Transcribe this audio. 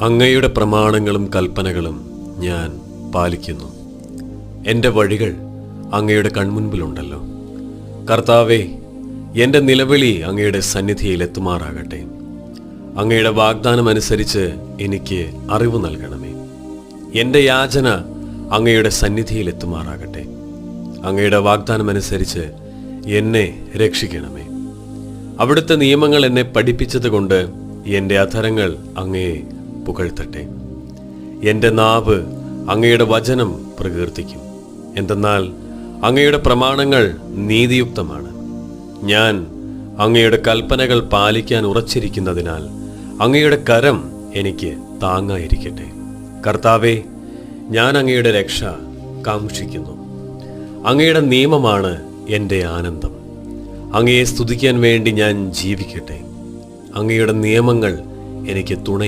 അങ്ങയുടെ പ്രമാണങ്ങളും കൽപ്പനകളും ഞാൻ പാലിക്കുന്നു. എന്റെ വഴികൾ അങ്ങയുടെ കൺമുൻപിലുണ്ടല്ലോ. കർത്താവേ എന്റെ നിലവിളി അങ്ങയുടെ സന്നിധിയിൽ എത്തുമാറാകട്ടെ. അങ്ങയുടെ വാഗ്ദാനം അനുസരിച്ച് എനിക്ക് അറിവ് നൽകണമേ. എന്റെ യാചന അങ്ങയുടെ സന്നിധിയിൽ എത്തുമാറാകട്ടെ. അങ്ങയുടെ വാഗ്ദാനം അനുസരിച്ച് എന്നെ രക്ഷിക്കണമേ. അവിടുത്തെ നിയമങ്ങൾ എന്നെ പഠിപ്പിച്ചതുകൊണ്ട് എന്റെ അധരങ്ങൾ അങ്ങയെ പുകഴ്ത്തട്ടെ. എന്റെ നാവ് അങ്ങയുടെ വചനം പ്രകീർത്തിക്കും. എന്തെന്നാൽ അങ്ങയുടെ പ്രമാണങ്ങൾ നീതിയുക്തമാണ്. ഞാൻ അങ്ങയുടെ കൽപ്പനകൾ പാലിക്കാൻ ഉറച്ചിരിക്കുന്നതിനാൽ അങ്ങയുടെ കരം എനിക്ക് താങ്ങായിരിക്കട്ടെ. കർത്താവെ ഞാൻ അങ്ങയുടെ രക്ഷ കാക്ഷിക്കുന്നു. അങ്ങയുടെ നിയമമാണ് എന്റെ ആനന്ദം. അങ്ങയെ സ്തുതിക്കാൻ വേണ്ടി ഞാൻ ജീവിക്കട്ടെ. അങ്ങയുടെ നിയമങ്ങൾ എനിക്ക് തുണ